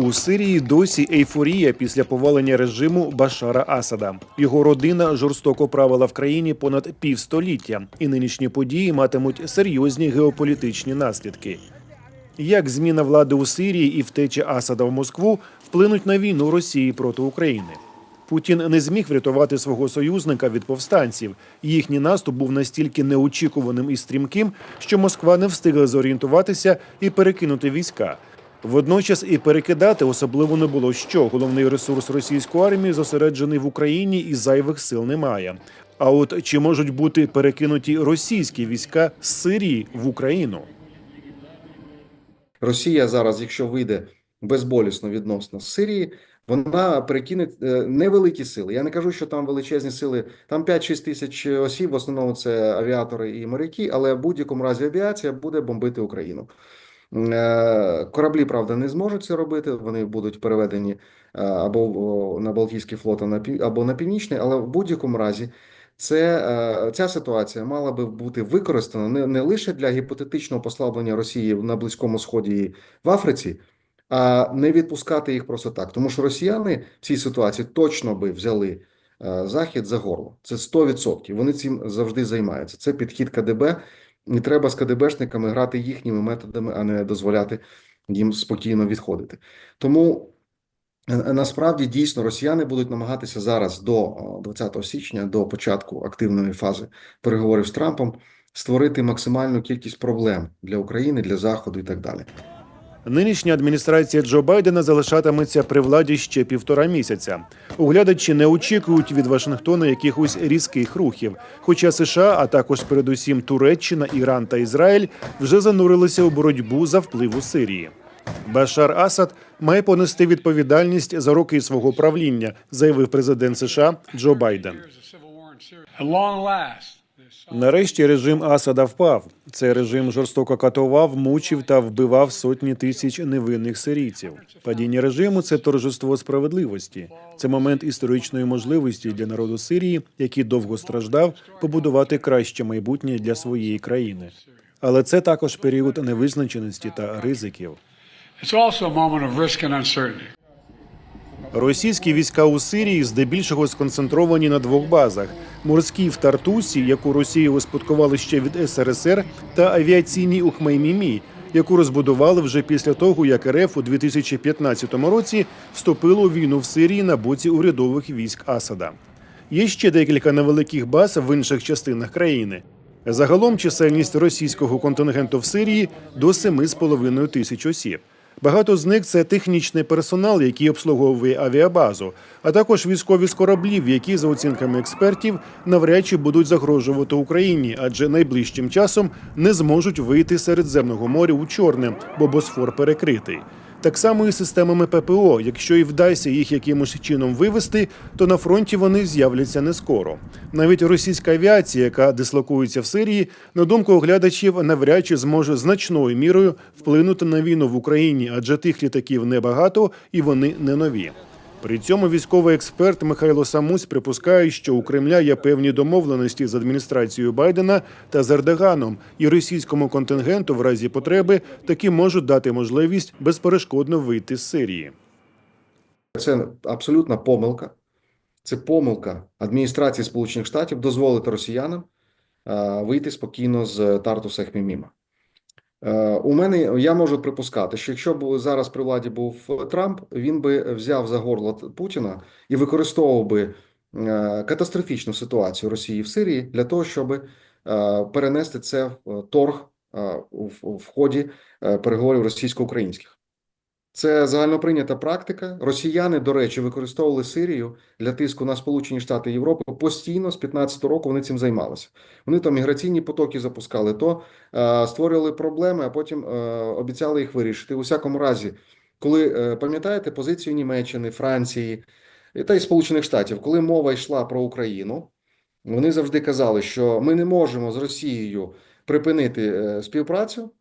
У Сирії досі ейфорія після повалення режиму Башара Асада. Його родина жорстоко правила в країні понад півстоліття, і нинішні події матимуть серйозні геополітичні наслідки. Як зміна влади у Сирії і втеча Асада в Москву вплинуть на війну Росії проти України? Путін не зміг врятувати свого союзника від повстанців. Їхній наступ був настільки неочікуваним і стрімким, що Москва не встигла зорієнтуватися і перекинути війська. Водночас і перекидати особливо не було що. Головний ресурс російської армії зосереджений в Україні і зайвих сил немає. А от чи можуть бути перекинуті російські війська з Сирії в Україну? Росія зараз, якщо вийде безболісно відносно з Сирії, вона перекине е, невеликі сили. Я не кажу, що там величезні сили, там 5-6 тисяч осіб, в основному це авіатори і моряки, але в будь-якому разі авіація буде бомбити Україну. Е, Кораблі, правда, не зможуть це робити. Вони будуть переведені е, або на Балтійський флот, або на Північний, але в будь-якому разі це, е, ця ситуація мала би бути використана не, не лише для гіпотетичного послаблення Росії на Близькому Сході і в Африці, а не відпускати їх просто так. Тому що росіяни в цій ситуації точно би взяли Захід за горло. Це 100%. Вони цим завжди займаються. Це підхід КДБ. І треба з КДБшниками грати їхніми методами, а не дозволяти їм спокійно відходити. Тому е, насправді дійсно росіяни будуть намагатися зараз до о, 20 січня, до початку активної фази переговорів з Трампом, створити максимальну кількість проблем для України, для Заходу і так далі. Нинішня адміністрація Джо Байдена залишатиметься при владі ще півтора місяця. Оглядачі не очікують від Вашингтона якихось різких рухів. Хоча США, а також передусім Туреччина, Іран та Ізраїль вже занурилися у боротьбу за вплив у Сирії. Башар Асад має понести відповідальність за роки свого правління, заявив президент США Джо Байден. Нарешті режим Асада впав. Цей режим жорстоко катував, мучив та вбивав сотні тисяч невинних сирійців. Падіння режиму це торжество справедливості. Це момент історичної можливості для народу Сирії, який довго страждав, побудувати краще майбутнє для своєї країни. Але це також період невизначеності та ризиків. it's also a moment of risk and uncertainty. Російські війська у Сирії здебільшого сконцентровані на двох базах: морській в Тартусі, яку Росія успадкувала ще від СРСР, та авіаційній у Хмеймімі, яку розбудували вже після того, як РФ у 2015 році вступило у війну в Сирії на боці урядових військ Асада. Є ще декілька невеликих баз в інших частинах країни. Загалом чисельність російського контингенту в Сирії до 7,5 тисяч осіб. Багато з них це технічний персонал, який обслуговує авіабазу, а також військові з кораблів, які, за оцінками експертів, навряд чи будуть загрожувати Україні, адже найближчим часом не зможуть вийти Середземного моря у Чорне, бо Босфор перекритий. Так само і системами ППО. Якщо і вдасться їх якимось чином вивести, то на фронті вони з'являться не скоро. Навіть російська авіація, яка дислокується в Сирії, на думку оглядачів, навряд чи зможе значною мірою вплинути на війну в Україні, адже тих літаків небагато і вони не нові. При цьому військовий експерт Михайло Самусь припускає, що у Кремля є певні домовленості з адміністрацією Байдена та з Ердоганом, і російському контингенту в разі потреби таки можуть дати можливість безперешкодно вийти з Сирії. Це абсолютна помилка. Це помилка адміністрації Сполучених Штатів дозволити росіянам вийти спокійно з Тартуса Хміміма. Е, У мене я можу припускати, що якщо б зараз при владі був Трамп, він би взяв за горло Путіна і використовував би е, катастрофічну ситуацію Росії в Сирії для того, щоб е, перенести це в торг е, в ході е, переговорів російсько-українських. Це загальноприйнята практика. Росіяни, до речі, використовували Сирію для тиску на Сполучені Штати Європи постійно з 15 року вони цим займалися. Вони там міграційні потоки запускали, то е, створювали проблеми, а потім е, обіцяли їх вирішити. У всякому разі, коли е, пам'ятаєте позицію Німеччини, Франції і та й Сполучених Штатів, коли мова йшла про Україну, вони завжди казали, що ми не можемо з Росією припинити е, співпрацю,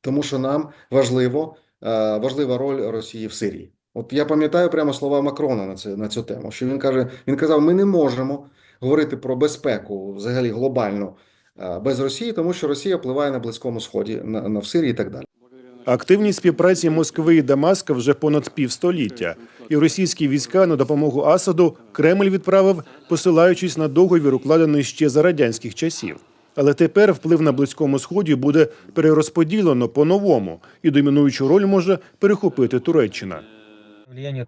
тому що нам важливо е, важлива роль Росії в Сирії. От я пам'ятаю прямо слова Макрона на це на цю тему. Що він каже: він казав: ми не можемо говорити про безпеку взагалі глобально е, без Росії, тому що Росія впливає на Близькому Сході, на, на в Сирії і так далі. Активність співпраці Москви і Дамаска вже понад півстоліття, і російські війська на допомогу Асаду Кремль відправив, посилаючись на договір, укладений ще за радянських часів. Але тепер вплив на близькому сході буде перерозподілено по-новому, і домінуючу роль може перехопити Туреччина.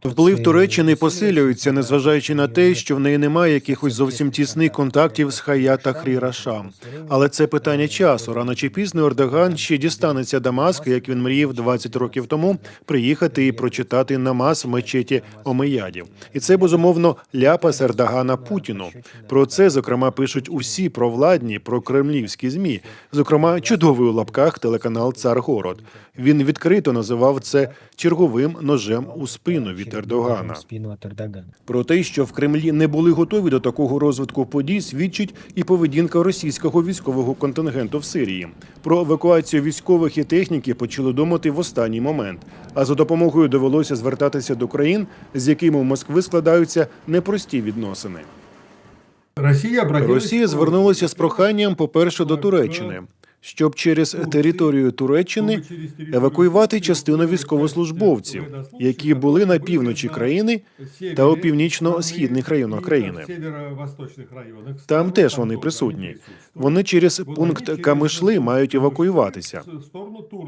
Вплив Туреччини посилюється, незважаючи на те, що в неї немає якихось зовсім тісних контактів з Хая та Хрірашам. Але це питання часу. Рано чи пізно Ердоган ще дістанеться Дамаска, як він мріяв 20 років тому, приїхати і прочитати намаз в мечеті Омеядів. І це безумовно ляпас Ердогана Путіну. Про це зокрема пишуть усі провладні, прокремлівські змі, зокрема чудовий у лапках телеканал Царгород. Він відкрито називав це черговим ножем у спину від Ердогана. Про те, що в Кремлі не були готові до такого розвитку подій, свідчить і поведінка російського військового контингенту в Сирії. Про евакуацію військових і техніки почали думати в останній момент. А за допомогою довелося звертатися до країн, з якими у Москви складаються непрості відносини. Росія звернулася з проханням, по-перше, до Туреччини, щоб через територію Туреччини евакуювати частину військовослужбовців, які були на півночі країни та у північно-східних районах країни. Там теж вони присутні. Вони через пункт Камишли мають евакуюватися.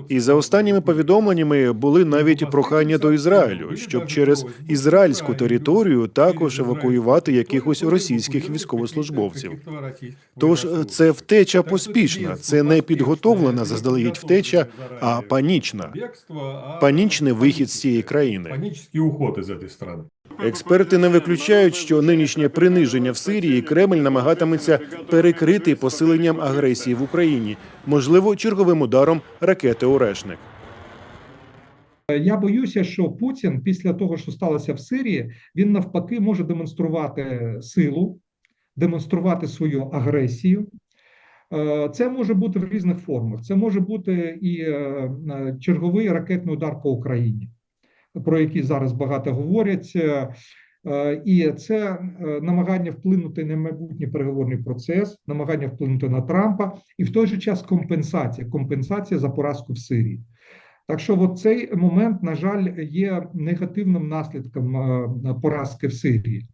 І за останніми повідомленнями були навіть прохання до Ізраїлю, щоб через ізраїльську територію також евакуювати якихось російських військовослужбовців. Тож е, це втеча поспішна, це не підготовлена заздалегідь втеча, а панічна. Панічний вихід з цієї країни. Панический уход из этой страны. Експерти не виключають, що нинішнє приниження в Сирії Кремль намагатиметься перекрити посиленням агресії в Україні, можливо, черговим ударом ракети Орешник. Я боюся, що Путін після того, що сталося в Сирії, він навпаки може демонструвати силу, демонструвати свою агресію. Е, Це може бути в різних формах. Це може бути і е, черговий ракетний удар по Україні, про який зараз багато говорять. Е, І це намагання вплинути на майбутній переговорний процес, намагання вплинути на Трампа, і в той же час компенсація, компенсація за поразку в Сирії. Так що от цей момент, на жаль, є негативним наслідком поразки в Сирії.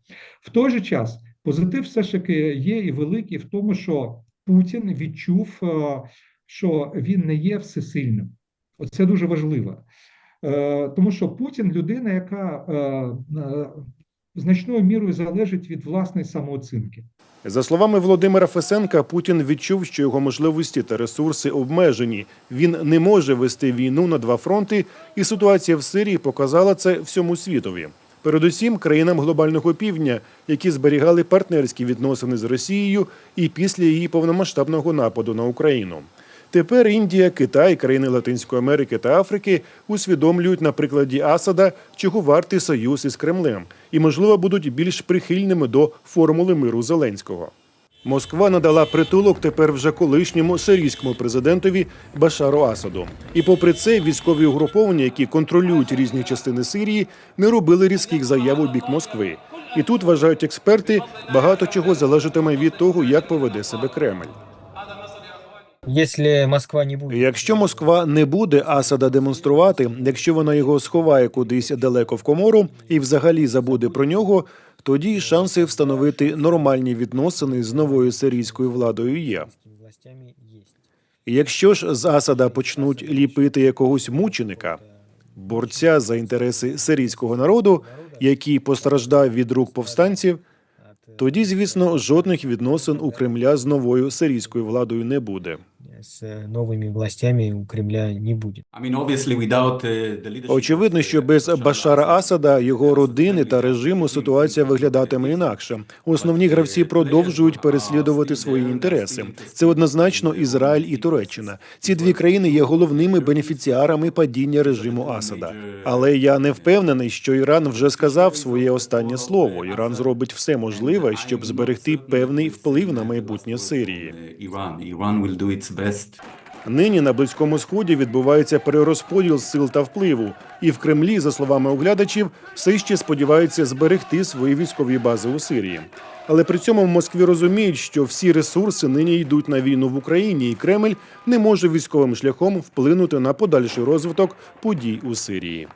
В той же час позитив все ж таки є і великий в тому, що Путін відчув, е, що він не є всесильним. Оце дуже важливо. Е, Тому що Путін людина, яка е, значною мірою залежить від власної самооцінки. За словами Володимира Фесенка, Путін відчув, що його можливості та ресурси обмежені. Він не може вести війну на два фронти, і ситуація в Сирії показала це всьому світові. Передусім, країнам глобального півдня, які зберігали партнерські відносини з Росією і після її повномасштабного нападу на Україну. Тепер Індія, Китай, країни Латинської Америки та Африки усвідомлюють на прикладі Асада, чого вартий союз із Кремлем, і, можливо, будуть більш прихильними до формули миру Зеленського. Москва надала притулок тепер вже колишньому сирійському президентові Башару Асаду. І попри це, військові угруповання, які контролюють різні частини Сирії, не робили різких заяв у бік Москви. І тут вважають експерти, багато чого залежатиме від того, як поведе себе Кремль. Если Москва не. Якщо Москва не буде Асада демонструвати, якщо вона його сховає кудись далеко в комору і взагалі забуде про нього, тоді шанси встановити нормальні відносини з новою сирійською владою є. Якщо ж з Асада почнуть ліпити якогось мученика, борця за інтереси сирійського народу, який постраждав від рук повстанців, тоді, звісно, жодних відносин у Кремля з новою сирійською владою не буде. С э, новыми властями у Кремля не будет. Uh, Очевидно, що без Башара Асада, його родини та режиму ситуація виглядатиме інакше. Основні гравці продовжують переслідувати свої інтереси. Це однозначно Ізраїль і Туреччина. Ці дві країни є головними бенефіціарами падіння режиму Асада. Але я не впевнений, що Іран вже сказав своє останнє слово. Іран зробить все можливе, щоб зберегти певний вплив на майбутнє Сирії. uh, Iran. Iran will do its best. Нині на близькому сході відбувається перерозподіл сил та впливу, і в Кремлі, за словами оглядачів, все ще сподіваються зберегти свої військові бази у Сирії. Але при цьому в Москві розуміють, що всі ресурси нині йдуть на війну в Україні, і Кремль не може військовим шляхом вплинути на подальший розвиток подій у Сирії.